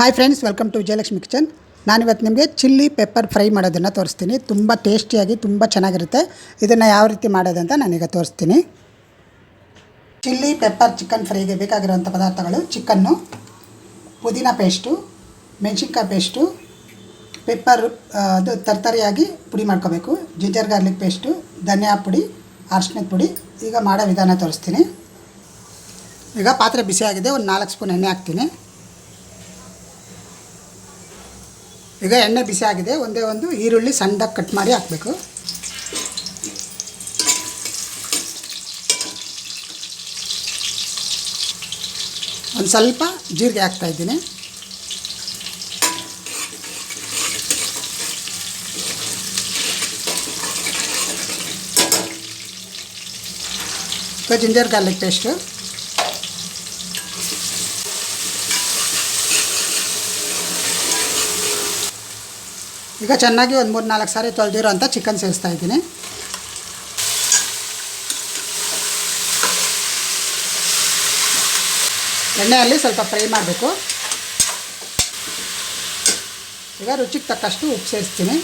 Hi friends welcome to Vijayalakshmi kitchen ನಾನಿವತ್ತು ನಿಮಗೆ chilli pepper fry ಮಾಡೋದನ್ನು ತೋರಿಸ್ತೀನಿ. ತುಂಬ ಟೇಸ್ಟಿಯಾಗಿ ತುಂಬ ಚೆನ್ನಾಗಿರುತ್ತೆ. ಇದನ್ನು ಯಾವ ರೀತಿ ಮಾಡೋದಂತ ನಾನೀಗ ತೋರಿಸ್ತೀನಿ. ಚಿಲ್ಲಿ ಪೆಪ್ಪರ್ ಚಿಕನ್ ಫ್ರೈಗೆ ಬೇಕಾಗಿರುವಂಥ ಪದಾರ್ಥಗಳು ಚಿಕನ್ನು ಪುದೀನ ಪೇಸ್ಟು ಮೆಣಸಿನ್ಕಾಯಿ ಪೇಸ್ಟು ಪೆಪ್ಪರ್ ಅದು ತರ್ತರಿಯಾಗಿ ಪುಡಿ ಮಾಡ್ಕೋಬೇಕು. ಜಿಂಜರ್ ಗಾರ್ಲಿಕ್ ಪೇಸ್ಟು ಧನಿಯಾ ಪುಡಿ ಅರ್ಶಿನದ ಪುಡಿ, ಈಗ ಮಾಡೋ ವಿಧಾನ ತೋರಿಸ್ತೀನಿ. ಈಗ ಪಾತ್ರೆ ಬಿಸಿಯಾಗಿದೆ, ಒಂದು ನಾಲ್ಕು ಸ್ಪೂನ್ ಎಣ್ಣೆ ಹಾಕ್ತೀನಿ. ಈಗ ಎಣ್ಣೆ ಬಿಸಿ ಆಗಿದೆ, ಒಂದೇ ಒಂದು ಈರುಳ್ಳಿ ಸಣ್ಣದಾಗಿ ಕಟ್ ಮಾಡಿ ಹಾಕಬೇಕು. ಒಂದು ಸ್ವಲ್ಪ ಜೀರಿಗೆ ಹಾಕ್ತಾ ಇದ್ದೀನಿ. ಈಗ ಜಿಂಜರ್ ಗಾರ್ಲಿಕ್ ಪೇಸ್ಟು ಈಗ ಚೆನ್ನಾಗಿ ಒಂದು ಮೂರು ನಾಲ್ಕು ಸಾರಿ ತೊಳೆದಿರೋ ಅಂಥ ಚಿಕನ್ ಸೇರಿಸ್ತಾ ಇದ್ದೀನಿ. ಎಣ್ಣೆಯಲ್ಲಿ ಸ್ವಲ್ಪ ಫ್ರೈ ಮಾಡಬೇಕು. ಈಗ ರುಚಿಗೆ ತಕ್ಕಷ್ಟು ಉಪ್ಪು ಸೇರಿಸ್ತೀನಿ.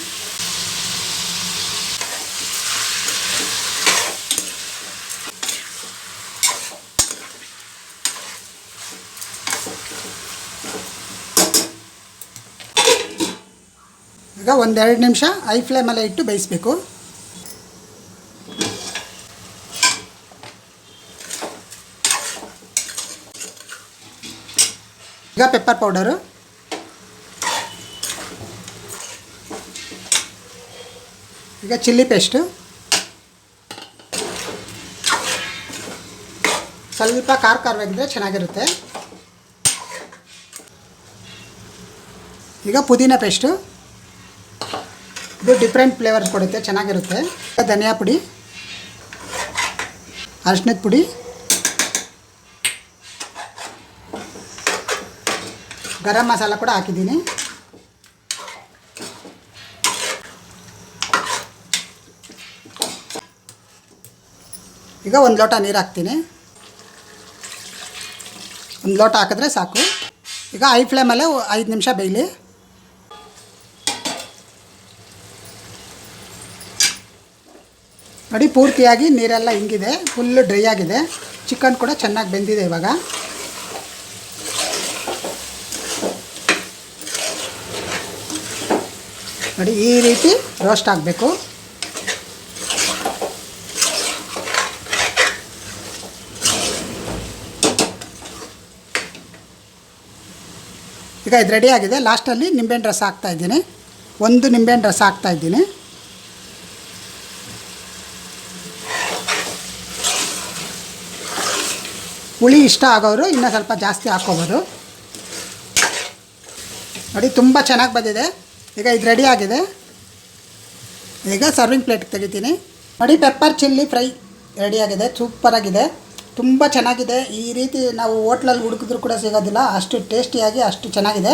ಈಗ ಒಂದೆರಡು ನಿಮಿಷ ಐ ಫ್ಲೇಮಲ್ಲೇ ಇಟ್ಟು ಬೇಯಿಸಬೇಕು. ಈಗ ಪೆಪ್ಪರ್ ಪೌಡರು ಈಗ ಚಿಲ್ಲಿ ಪೇಸ್ಟು ಸ್ವಲ್ಪ ಖಾರ ಖಾರವಾಗಿದ್ದರೆ ಚೆನ್ನಾಗಿರುತ್ತೆ. ಈಗ ಪುದೀನ ಪೇಸ್ಟು ಇದು ಡಿಫ್ರೆಂಟ್ ಫ್ಲೇವರ್ಸ್ ಕೊಡುತ್ತೆ, ಚೆನ್ನಾಗಿರುತ್ತೆ. ಧನಿಯಾ ಪುಡಿ ಅರಿಶಿನದ ಪುಡಿ, ಗರಂ ಮಸಾಲ ಕೂಡ ಹಾಕಿದ್ದೀನಿ. ಈಗ ಒಂದು ಲೋಟ ನೀರು ಹಾಕ್ತೀನಿ. ಒಂದು ಲೋಟ ಹಾಕಿದ್ರೆ ಸಾಕು. ಈಗ ಐ ಫ್ಲೇಮಲ್ಲೇ ಐದು ನಿಮಿಷ ಬೇಯಲಿ. ನೋಡಿ, ಪೂರ್ತಿಯಾಗಿ ನೀರೆಲ್ಲ ಹಿಂಗಿದೆ ಫುಲ್ಲು ಡ್ರೈ ಆಗಿದೆ. ಚಿಕನ್ ಕೂಡ ಚೆನ್ನಾಗಿ ಬೆಂದಿದೆ ಇವಾಗ. ನೋಡಿ, ಈ ರೀತಿ ರೋಸ್ಟ್ ಆಗಬೇಕು. ಈಗ ಇದು ರೆಡಿ ಆಗಿದೆ. ಲಾಸ್ಟಲ್ಲಿ ನಿಂಬೆಹಣ್ಣು ರಸ ಹಾಕ್ತಾಯಿದ್ದೀನಿ ಒಂದು ನಿಂಬೆಹಣ್ಣು ರಸ ಹಾಕ್ತಾ ಹುಳಿ ಇಷ್ಟ ಆಗೋರು ಇನ್ನೂ ಸ್ವಲ್ಪ ಜಾಸ್ತಿ ಹಾಕ್ಕೋಬೋದು. ನೋಡಿ, ತುಂಬ ಚೆನ್ನಾಗಿ ಬಂದಿದೆ. ಈಗ ಇದು ರೆಡಿ ಆಗಿದೆ. ಈಗ ಸರ್ವಿಂಗ್ ಪ್ಲೇಟ್ಗೆ ತೆಗಿತೀನಿ. ನೋಡಿ ಪೆಪ್ಪರ್ ಚಿಲ್ಲಿ ಫ್ರೈ ರೆಡಿಯಾಗಿದೆ ಸೂಪರಾಗಿದೆ ತುಂಬ ಚೆನ್ನಾಗಿದೆ. ಈ ರೀತಿ ನಾವು ಹೋಟ್ಲಲ್ಲಿ ಹುಡುಕಿದ್ರು ಕೂಡ ಸಿಗೋದಿಲ್ಲ. ಅಷ್ಟು ಟೇಸ್ಟಿಯಾಗಿ, ಅಷ್ಟು ಚೆನ್ನಾಗಿದೆ.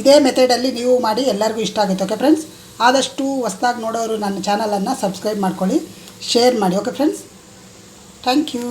ಇದೇ ಮೆಥಡಲ್ಲಿ ನೀವು ಮಾಡಿ ಎಲ್ಲರಿಗೂ ಇಷ್ಟ ಆಗುತ್ತೆ ಓಕೆ ಫ್ರೆಂಡ್ಸ್ ಆದಷ್ಟು ಹೊಸ್ದಾಗಿ ನೋಡೋರು ನನ್ನ ಚಾನಲನ್ನು ಸಬ್ಸ್ಕ್ರೈಬ್ ಮಾಡ್ಕೊಳ್ಳಿ. ಶೇರ್ ಮಾಡಿ ಓಕೆ ಫ್ರೆಂಡ್ಸ್ ಥ್ಯಾಂಕ್ ಯು